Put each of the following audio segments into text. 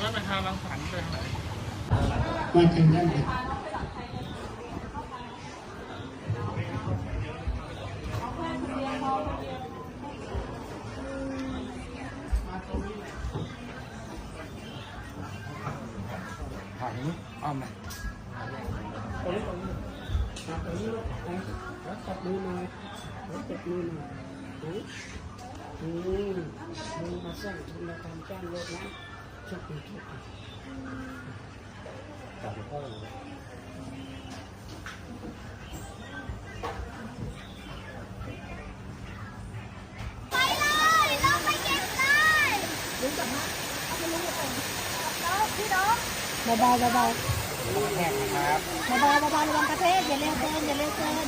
ว่าไปทางรังสรรค์ไปทางไหนมาทางด้านไหนถ่ายนี้อ้อมไหมแล้วจับมือหน่อยแล้วจับมือหน่อยอืมอืมมึงมาสร้างทุนกรรจ้างโลกนะ ชอบดีชอบดีจับพ่อเลยไปเลยเราไปเก็บเลยพี่น้องเบาๆเบาแขกนะครับๆเบาๆเบาๆระวังกระเทศอย่าเร็วเกินอย่าเร็วเกิน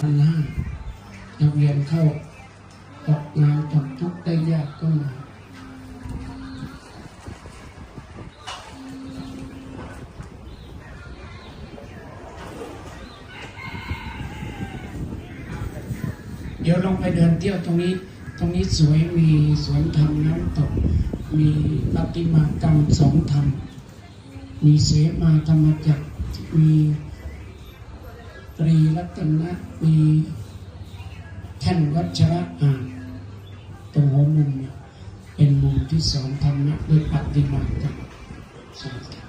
พันห้าจะเวียนเข้าตกงานตกทุกข์ได้ยากก็มาเดี๋ยวลองไปเดินเที่ยวตรงนี้ ตรงนี้สวยมีสวนธรรมน้ำตก มีปฏิมากรรมสองธรรม มีเสมาธรรมจักร มีตรีรัตนะมีแท่นวัชระอ่านตรงหัวมุมเนี่ยเป็นมุมที่สอนธรรมะด้วยปฏิมากรรมสองธรรม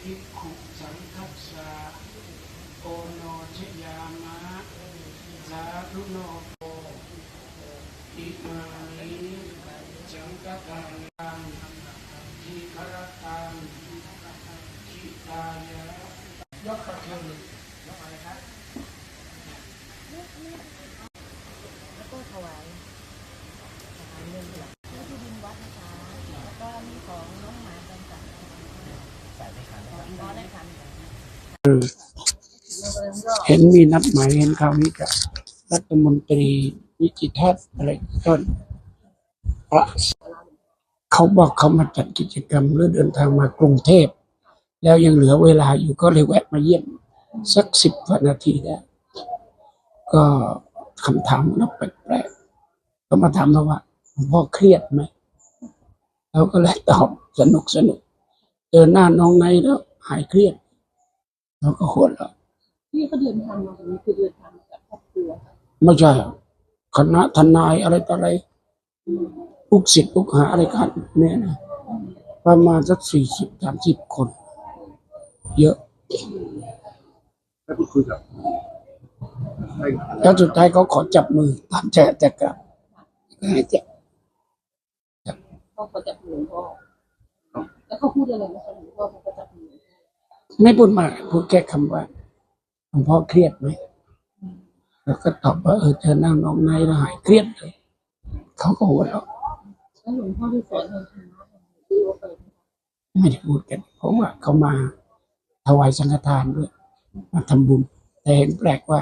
ภิกขุสังคัสสะโอโนชยามะ สาธุโนโภอิมานิจังกตังตังทีครตังทิตายะยกประเคนยกอะไรครับแล้วก็ถวายถวายเงินหลักแล้วที่ดินวัดนะคะแล้วก็มีของน้องหมาจำกัดใส่ไม่ทันของอ๋อได้ทันเห็นมีนัดหมายเห็นคราวนี้กับ รัฐมนตรีวิจิทัศน์อะไรต้นพระเขาบอกเขามาจัดกิจกรรมหรือเดินทางมากรุงเทพ แล้วยังเหลือเวลาอยู่ก็เลยแวะมาเยี่ยม สักสิบกว่านาทีได้ก็คำถามมันแปลกๆก็มาถามเราว่าหลวงพ่อเครียดไหมเราก็เลยตอบสนุกสนุกเจอหน้าน้องไนแล้ว หายเครียดเราก็หัวเราะที่เขาเดินทางมาตรงนี้คือเดินทางมากับครอบครัว ไม่ใช่คณะทนายอะไรต่ออะไรลูกศิษย์ลูกหาอะไรกันเนี่ยนะประมาณสักสี่สิบสามสิบคน เยอะได้พูดคุยกับได้แล้วสุดท้ายเขาขอจับมือตามใจจะกลับให้จับเขาก็จับมือพ่อแล้วเขาพูดอะไรนะคะหลวงพ่อเขาก็จับมือไม่พูดมากพูดแค่คำว่าหลวงพ่อเครียดไหม แล้วก็ตอบว่าเออเธอนั่งน้องในแล้วหายเครียดเลยเขาก็หัวเราะแล้วหลวงพ่อได้สอนให้ธรรมะที่ว่าไปไม่ได้พูดกัน เพราะว่าเขามาถวายสังฆทานด้วยมาทำบุญ แต่เห็นแปลกว่า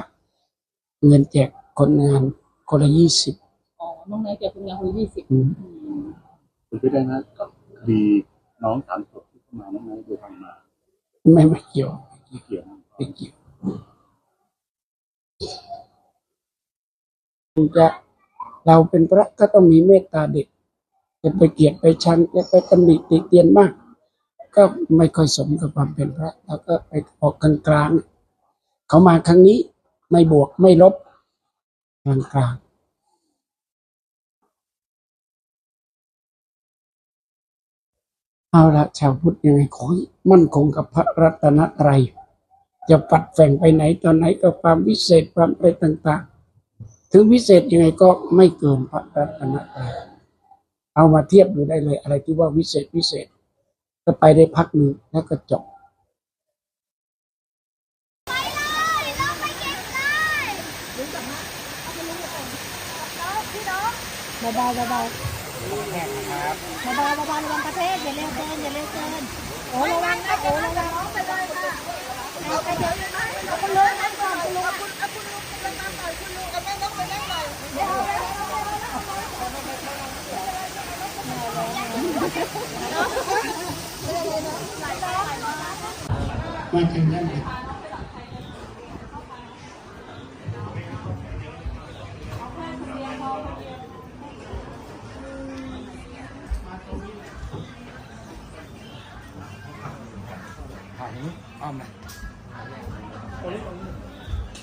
เงินแจกคนงานคนละยี่สิบอ๋อน้องนายแกเป็นงานคนยี่สิบคุณไปได้นะกับคดีน้องสามศพที่เข้ามาน้องไนท์โดยทางมา ไม่ไม่เกี่ยวที่เกี่ยวนะไม่เกี่ยว จะเราเป็นพระก็ต้องมีเมตตาเด็กจะไปเกลียดไปชังจะไปตำหนิติเตียนมาก ก็ไม่ค่อยสมกับความเป็นพระเราก็ไปออกกลางกลางเขามาครั้งนี้ไม่บวกไม่ลบกลางกลางเอาละชาวพุทธยังไงขอมั่นคงกับพระรัตนตรัยจะปัดแฝงไปไหนตอนไหนก็ความวิเศษความอะไรต่าง ๆ ถึงวิเศษยังไงก็ไม่เกินพระรัตนตรัยเอามาเทียบดูได้เลย อะไรที่ว่าวิเศษวิเศษ ก็ไปได้พักหนึ่งแล้วก็จบไปเลยเราไปเก็บเลยน้องพี่น้องเบาๆเบาแขกนะครับๆเบาๆเบาๆระวังกระเทศอย่าเร็วเกินอย่าเร็วเกิน qua trình ra này. Hãy subscribe cho kênh Ghiền Mì Gõ Để không bỏ lỡ những video hấp dẫn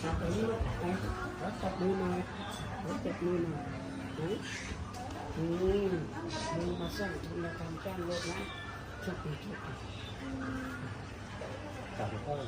จับตรงนี้ว่าไปจับมือหน่อยจับมือหน่อยอืมมึงมาสร้างธุรกรรมจ้างรถนะชับมือจับมือจับมือ